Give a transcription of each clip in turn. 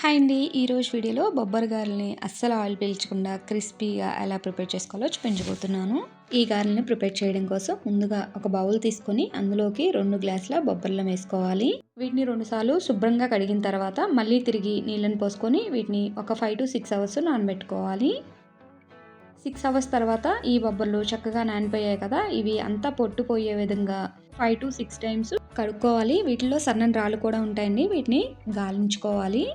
Hi అండి. ఈరోజు వీడియోలో బొబ్బర్ గారెల్ని అస్సలు ఆయిల్ పీల్చకుండా క్రిస్పీగా ఎలా ప్రిపేర్ చేసుకోవాలో చూపించబోతున్నాను. ఈ గారెల్ని ప్రిపేర్ చేయడం కోసం ముందుగా ఒక బౌల్ తీసుకొని అందులోకి రెండు గ్లాసుల బొబ్బర్లం వేసుకోవాలి. వీటిని రెండుసార్లు శుభ్రంగా కడిగిన తర్వాత మళ్ళీ తిరిగి నీళ్ళని పోసుకొని వీటిని ఒక ఫైవ్ టు సిక్స్ అవర్స్ నానబెట్టుకోవాలి. సిక్స్ అవర్స్ తర్వాత ఈ బొబ్బర్లు చక్కగా నానిపోయాయి కదా. ఇవి అంతా పొట్టుపోయే విధంగా ఫైవ్ టు సిక్స్ టైమ్స్ కడుక్కోవాలి. వీటిలో సన్నని రాళ్ళు కూడా ఉంటాయండి. వీటిని గాలించుకోవాలి.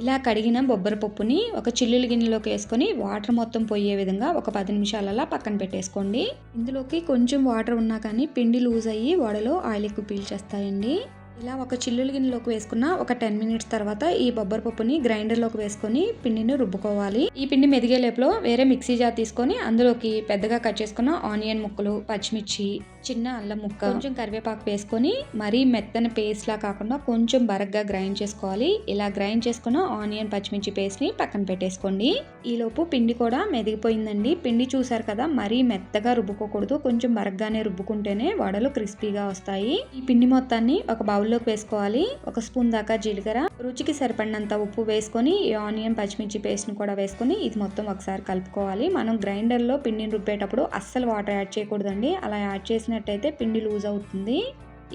ఇలా కడిగిన బొబ్బరి పప్పుని ఒక చిల్లుల గిన్నెలోకి వేసుకొని వాటర్ మొత్తం పోయే విధంగా ఒక పది నిమిషాలలా పక్కన పెట్టేసుకోండి. ఇందులోకి కొంచెం వాటర్ ఉన్నా కానీ పిండి లూజ్ అయ్యి వడలో ఆయిల్ ఎక్కువ పీల్చేస్తాయండి. ఇలా ఒక చిల్లుల గిన్నెలోకి వేసుకున్న ఒక టెన్ మినిట్స్ తర్వాత ఈ బొబ్బరి పప్పుని గ్రైండర్లోకి వేసుకొని పిండిని రుబ్బుకోవాలి. ఈ పిండి మెదిగే లేపులో వేరే మిక్సీ జార్ తీసుకొని అందులోకి పెద్దగా కట్ చేసుకున్న ఆనియన్ ముక్కలు పచ్చిమిర్చి చిన్న అల్లం ముక్క కొంచెం కరివేపాకు వేసుకొని మరీ మెత్తని పేస్ట్ లా కాకుండా కొంచెం బరగ్గా గ్రైండ్ చేసుకోవాలి. ఇలా గ్రైండ్ చేసుకున్న ఆనియన్ పచ్చిమిర్చి పేస్ట్ని పక్కన పెట్టేసుకోండి. ఈలోపు పిండి కూడా మెదిగిపోయిందండి. పిండి చూసారు కదా మరీ మెత్తగా రుబ్బుకోకూడదు. కొంచెం బరగ్గానే రుబ్బుకుంటేనే వడలు క్రిస్పీగా వస్తాయి. ఈ పిండి మొత్తాన్ని ఒక బౌల్లోకి వేసుకోవాలి. ఒక స్పూన్ దాకా జీలకర్ర. రుచికి సరిపడినంత ఉప్పు వేసుకొని ఈ ఆనియన్ పచ్చిమిర్చి పేస్ట్ని కూడా వేసుకొని ఇది మొత్తం ఒకసారి కలుపుకోవాలి. మనం గ్రైండర్లో పిండిని రుబ్బేటప్పుడు అస్సలు వాటర్ యాడ్ చేయకూడదండి. అలా యాడ్ చేసిన చేసినట్టయితే పిండి లూజ్ అవుతుంది.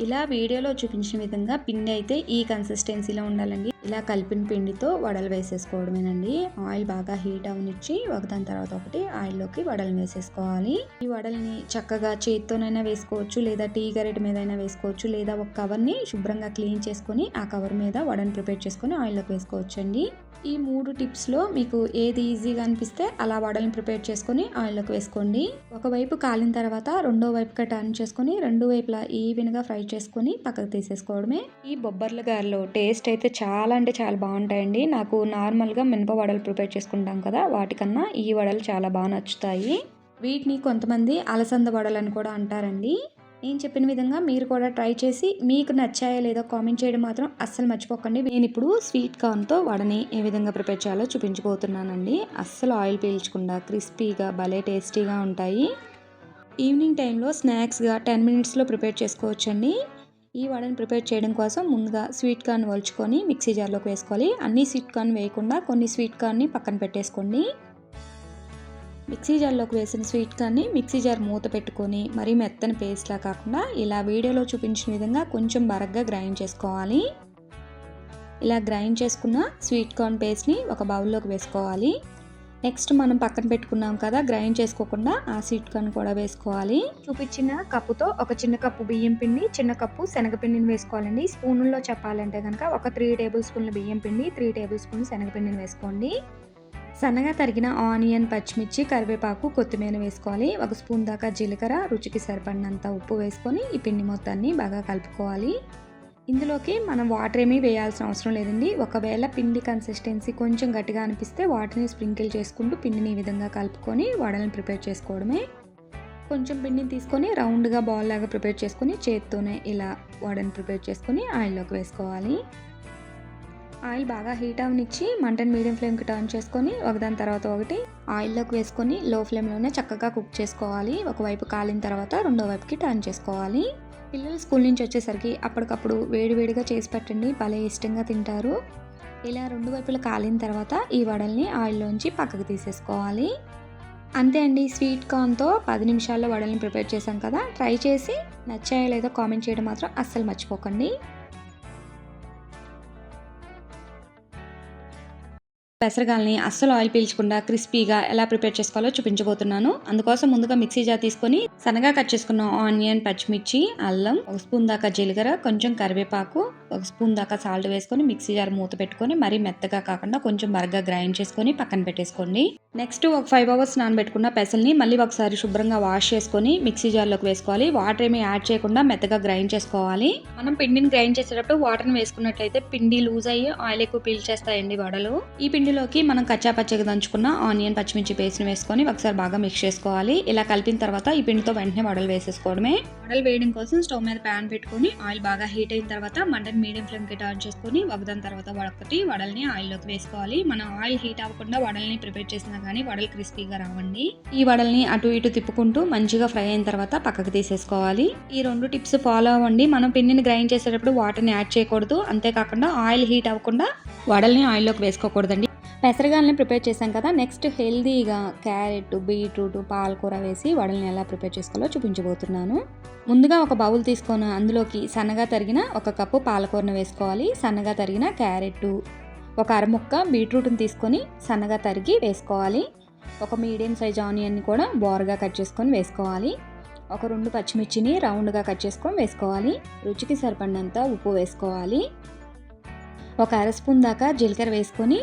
ఇలా వీడియోలో చూపించిన విధంగా పిండి అయితే ఈ కన్సిస్టెన్సీలో ఉండాలండి. ఇలా కలిపిన పిండితో వడలు వేసేసుకోవడమేనండి. ఆయిల్ బాగా హీట్ అవనిచ్చి ఒకదాని తర్వాత ఒకటి ఆయిల్లోకి వడలు వేసేసుకోవాలి. ఈ వడల్ని చక్కగా చేతితోనైనా వేసుకోవచ్చు లేదా టీ గరెట్ మీద అయినా వేసుకోవచ్చు లేదా ఒక కవర్ని శుభ్రంగా క్లీన్ చేసుకొని ఆ కవర్ మీద వడని ప్రిపేర్ చేసుకొని ఆయిల్లోకి వేసుకోవచ్చండి. ఈ మూడు టిప్స్లో మీకు ఏది ఈజీగా అనిపిస్తే అలా వడల్ని ప్రిపేర్ చేసుకొని ఆయిల్లోకి వేసుకోండి. ఒకవైపు కాలిన తర్వాత రెండో వైపుగా టర్న్ చేసుకొని రెండు వైపులా ఈవెన్గా ఫ్రై చేసుకొని పక్కకు తీసేసుకోవడమే. ఈ బొబ్బర్ల గారిలో టేస్ట్ అయితే చాలా అంటే చాలా బాగుంటాయండి. నాకు నార్మల్గా మినప వడలు ప్రిపేర్ చేసుకుంటాం కదా వాటికన్నా ఈ వడలు చాలా బాగా నచ్చుతాయి. వీటిని కొంతమంది అలసంద వడలు అని కూడా అంటారండి. నేను చెప్పిన విధంగా మీరు కూడా ట్రై చేసి మీకు నచ్చాయో లేదో కామెంట్ చేయడం మాత్రం అస్సలు మర్చిపోకండి. నేను ఇప్పుడు స్వీట్ కార్న్తో వడని ఏ విధంగా ప్రిపేర్ చేయాలో చూపించబోతున్నానండి. అస్సలు ఆయిల్ పీల్చకుండా క్రిస్పీగా భలే టేస్టీగా ఉంటాయి. ఈవినింగ్ టైంలో స్నాక్స్గా టెన్ మినిట్స్లో ప్రిపేర్ చేసుకోవచ్చండి. ఈ వడని ప్రిపేర్ చేయడం కోసం ముందుగా స్వీట్ కార్న్ వలుచుకొని మిక్సీ జార్లోకి వేసుకోవాలి. అన్ని స్వీట్ కార్న్ వేయకుండా కొన్ని స్వీట్ కార్న్ని పక్కన పెట్టేసుకోండి. మిక్సీ జార్లోకి వేసిన స్వీట్ కార్న్ని మిక్సీ జార్ మూత పెట్టుకొని మరీ మెత్తని పేస్ట్లా కాకుండా ఇలా వీడియోలో చూపించిన విధంగా కొంచెం బరగ్గా గ్రైండ్ చేసుకోవాలి. ఇలా గ్రైండ్ చేసుకున్న స్వీట్ కార్న్ పేస్ట్ని ఒక బౌల్లోకి వేసుకోవాలి. నెక్స్ట్ మనం పక్కన పెట్టుకున్నాం కదా గ్రైండ్ చేసుకోకుండా ఆ సీట్ కన్ కూడా వేసుకోవాలి. చూపించిన కప్పుతో ఒక చిన్న కప్పు బియ్యం పిండి చిన్న కప్పు శనగపిండిని వేసుకోవాలండి. స్పూన్లో చెప్పాలంటే కనుక ఒక త్రీ టేబుల్ స్పూన్ల బియ్యం పిండి త్రీ టేబుల్ స్పూన్ శనగపిండిని వేసుకోండి. సన్నగా తరిగిన ఆనియన్ పచ్చిమిర్చి కరివేపాకు కొత్తిమీర వేసుకోవాలి. ఒక స్పూన్ దాకా జీలకర్ర రుచికి సరిపడినంత ఉప్పు వేసుకొని ఈ పిండి మొత్తాన్ని బాగా కలుపుకోవాలి. ఇందులోకి మనం వాటర్ ఏమీ వేయాల్సిన అవసరం లేదండి. ఒకవేళ పిండి కన్సిస్టెన్సీ కొంచెం గట్టిగా అనిపిస్తే వాటర్ని స్ప్రింకిల్ చేసుకుంటూ పిండిని ఈ విధంగా కలుపుకొని వడలను ప్రిపేర్ చేసుకోవడమే. కొంచెం పిండిని తీసుకొని రౌండ్గా బాల్ లాగా ప్రిపేర్ చేసుకొని చేత్తోనే ఇలా వడని ప్రిపేర్ చేసుకొని ఆయిల్లోకి వేసుకోవాలి. ఆయిల్ బాగా హీట్ అవనిచ్చి మంటను మీడియం ఫ్లేమ్కి టర్న్ చేసుకొని ఒకదాని తర్వాత ఒకటి ఆయిల్లోకి వేసుకొని లో ఫ్లేమ్లోనే చక్కగా కుక్ చేసుకోవాలి. ఒకవైపు కాలిన తర్వాత రెండో వైపుకి టర్న్ చేసుకోవాలి. పిల్లలు స్కూల్ నుంచి వచ్చేసరికి అప్పటికప్పుడు వేడివేడిగా చేసి పెట్టండి. భలే ఇష్టంగా తింటారు. ఇలా రెండు వైపులు కాలిన తర్వాత ఈ వడల్ని ఆయిల్లోంచి పక్కకు తీసేసుకోవాలి. అంతే అండి. స్వీట్ కార్న్తో పది నిమిషాల్లో వడల్ని ప్రిపేర్ చేశాం కదా. ట్రై చేసి నచ్చాయో లేదో కామెంట్ చేయడం మాత్రం అస్సలు మర్చిపోకండి. పెసరగాల్ని అస్సలు ఆయిల్ పీల్చకుండా క్రిస్పీగా ఎలా ప్రిపేర్ చేసుకోవాలో చూపించబోతున్నాను. అందుకోసం ముందుగా మిక్సీ జార్ తీసుకొని సన్నగా కట్ చేసుకున్న ఆనియన్ పచ్చిమిర్చి అల్లం ఒక స్పూన్ దాకా జీలకర్ర కొంచెం కరివేపాకు ఒక స్పూన్ దాకా సాల్ట్ వేసుకొని మిక్సీ జార్ మూత పెట్టుకొని మరీ మెత్తగా కాకుండా కొంచెం బరగ్గా గ్రైండ్ చేసుకొని పక్కన పెట్టేసుకోండి. నెక్స్ట్ ఒక ఫైవ్ అవర్స్ నానబెట్టుకున్న పెసల్ని మళ్ళీ ఒకసారి శుభ్రంగా వాష్ చేసుకొని మిక్సీ జార్లోకి వేసుకోవాలి. వాటర్ ఏమి యాడ్ చేయకుండా మెత్తగా గ్రైండ్ చేసుకోవాలి. మనం పిండిని గ్రైండ్ చేసేటప్పుడు వాటర్ని వేసుకున్నట్లయితే పిండి లూజ్ అయ్యి ఆయిల్ ఎక్కువ పీల్చేస్తాయండి వడలు. ఈ పిండి ఇందులోకి మనం కచ్చా పచ్చగా దంచుకున్న ఆనియన్ పచ్చిమిర్చి పేస్ట్ని వేసుకొని ఒకసారి బాగా మిక్స్ చేసుకోవాలి. ఇలా కలిపిన తర్వాత ఈ పిండితో వెంటనే వడలు వేసేసుకోవడమే. వడలు వేయడం కోసం స్టవ్ మీద ప్యాన్ పెట్టుకొని ఆయిల్ బాగా హీట్ అయిన తర్వాత మంటని మీడియం ఫ్లేమ్కి టర్న్ చేసుకొని వగదాని తర్వాత వడకటి వడల్ని ఆయిల్లోకి వేసుకోవాలి. మనం ఆయిల్ హీట్ అవ్వకుండా వడల్ని ప్రిపేర్ చేసినా కానీ వడలు క్రిస్పీగా రావండి. ఈ వడల్ని అటు ఇటు తిప్పుకుంటూ మంచిగా ఫ్రై అయిన తర్వాత పక్కకు తీసేసుకోవాలి. ఈ రెండు టిప్స్ ఫాలో అవ్వండి. మనం పిండిని గ్రైండ్ చేసేటప్పుడు వాటర్ని యాడ్ చేయకూడదు. అంతేకాకుండా ఆయిల్ హీట్ అవ్వకుండా వడల్ని ఆయిల్లోకి వేసుకోకూడదండి. పెసరగాలని ప్రిపేర్ చేశాం కదా. నెక్స్ట్ హెల్దీగా క్యారెట్ బీట్రూట్ పాలకూర వేసి వడల్ని ఎలా ప్రిపేర్ చేసుకోవాలో చూపించబోతున్నాను. ముందుగా ఒక బౌల్ తీసుకొని అందులోకి సన్నగా తరిగిన ఒక కప్పు పాలకూరను వేసుకోవాలి. సన్నగా తరిగిన క్యారెట్ ఒక అరముక్క బీట్రూట్ని తీసుకొని సన్నగా తరిగి వేసుకోవాలి. ఒక మీడియం సైజ్ ఆనియన్ని కూడా బోర్గా కట్ చేసుకొని వేసుకోవాలి. ఒక రెండు పచ్చిమిర్చిని రౌండ్గా కట్ చేసుకొని వేసుకోవాలి. రుచికి సరిపడినంత ఉప్పు వేసుకోవాలి. ఒక అర స్పూన్ దాకా జీలకర్ర వేసుకొని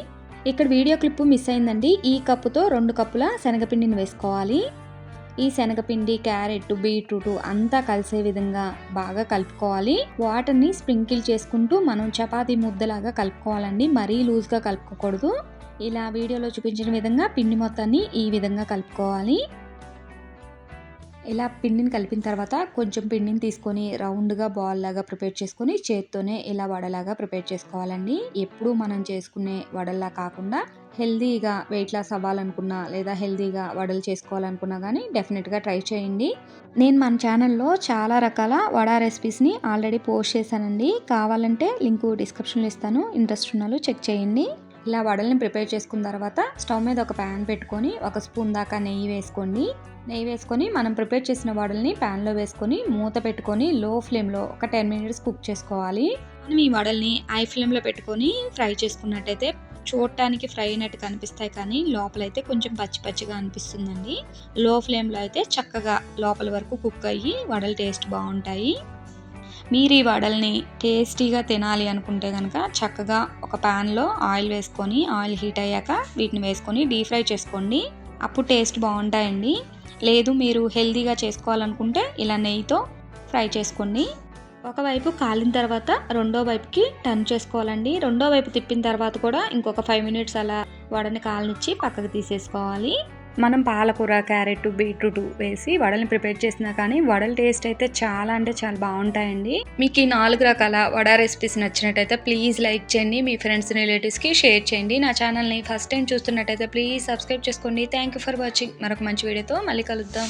ఇక్కడ వీడియో క్లిప్ మిస్ అయిందండి. ఈ కప్పుతో రెండు కప్పుల శనగపిండిని వేసుకోవాలి. ఈ శనగపిండి క్యారెట్ బీట్రూట్ అంతా కలిసే విధంగా బాగా కలుపుకోవాలి. వాటర్ని స్ప్రింకిల్ చేసుకుంటూ మనం చపాతీ ముద్దలాగా కలుపుకోవాలండి. మరీ లూజ్గా కలుపుకోకూడదు. ఇలా వీడియోలో చూపించిన విధంగా పిండి మొత్తాన్ని ఈ విధంగా కలుపుకోవాలి. ఇలా పిండిని కలిపిన తర్వాత కొంచెం పిండిని తీసుకొని రౌండ్గా బాల్ లాగా ప్రిపేర్ చేసుకొని చేత్తోనే ఇలా వడలాగా ప్రిపేర్ చేసుకోవాలండి. ఎప్పుడు మనం చేసుకునే వడల్లా కాకుండా హెల్దీగా వెయిట్ లాస్ అవ్వాలనుకున్నా లేదా హెల్దీగా వడలు చేసుకోవాలనుకున్నా కానీ డెఫినెట్గా ట్రై చేయండి. నేను మన ఛానల్లో చాలా రకాల వడ రెసిపీస్ని ఆల్రెడీ పోస్ట్ చేశానండి. కావాలంటే లింక్ డిస్క్రిప్షన్లో ఇస్తాను. ఇంట్రెస్ట్ ఉన్నాలో చెక్ చేయండి. ఇలా వడల్ని ప్రిపేర్ చేసుకున్న తర్వాత స్టవ్ మీద ఒక ప్యాన్ పెట్టుకొని ఒక స్పూన్ దాకా నెయ్యి వేసుకోండి. నెయ్యి వేసుకొని మనం ప్రిపేర్ చేసిన వడల్ని ప్యాన్లో వేసుకొని మూత పెట్టుకొని లో ఫ్లేమ్లో ఒక టెన్ మినిట్స్ కుక్ చేసుకోవాలి. మనం ఈ వడల్ని ఐ ఫ్లేమ్లో పెట్టుకొని ఫ్రై చేసుకున్నట్టయితే చూడటానికి ఫ్రై అయినట్టు కనిపిస్తాయి కానీ లోపలైతే కొంచెం పచ్చి పచ్చిగా అనిపిస్తుందండి. లో ఫ్లేమ్లో అయితే చక్కగా లోపల వరకు కుక్ అయ్యి వడలు టేస్ట్ బాగుంటాయి. మీరు ఈ వడల్ని టేస్టీగా తినాలి అనుకుంటే కనుక చక్కగా ఒక ప్యాన్లో ఆయిల్ వేసుకొని ఆయిల్ హీట్ అయ్యాక వీటిని వేసుకొని డీప్ ఫ్రై చేసుకోండి. అప్పుడు టేస్ట్ బాగుంటాయండి. లేదు మీరు హెల్తీగా చేసుకోవాలనుకుంటే ఇలా నెయ్యితో ఫ్రై చేసుకోండి ఒకవైపు కాలిన తర్వాత రెండో వైపుకి టర్న్ చేసుకోవాలండి. రెండో వైపు తిప్పిన తర్వాత కూడా ఇంకొక ఫైవ్ మినిట్స్ అలా వడని కాలనిచ్చి పక్కకు తీసేసుకోవాలి. మనం పాలకూర క్యారెట్ బీట్రూట్ వేసి వడల్ని ప్రిపేర్ చేసినా కానీ వడల టేస్ట్ అయితే చాలా అంటే చాలా బాగుంటాయండి. మీకు ఈ నాలుగు రకాల వడ రెసిపీస్ నచ్చినట్టయితే ప్లీజ్ లైక్ చేయండి. మీ ఫ్రెండ్స్ రిలేటివ్స్కి షేర్ చేయండి. నా ఛానల్ని ఫస్ట్ టైం చూస్తున్నట్టయితే ప్లీజ్ సబ్స్క్రైబ్ చేసుకోండి. థ్యాంక్ యూ ఫర్ వాచింగ్ మరొక మంచి వీడియోతో మళ్ళీ కలుద్దాం.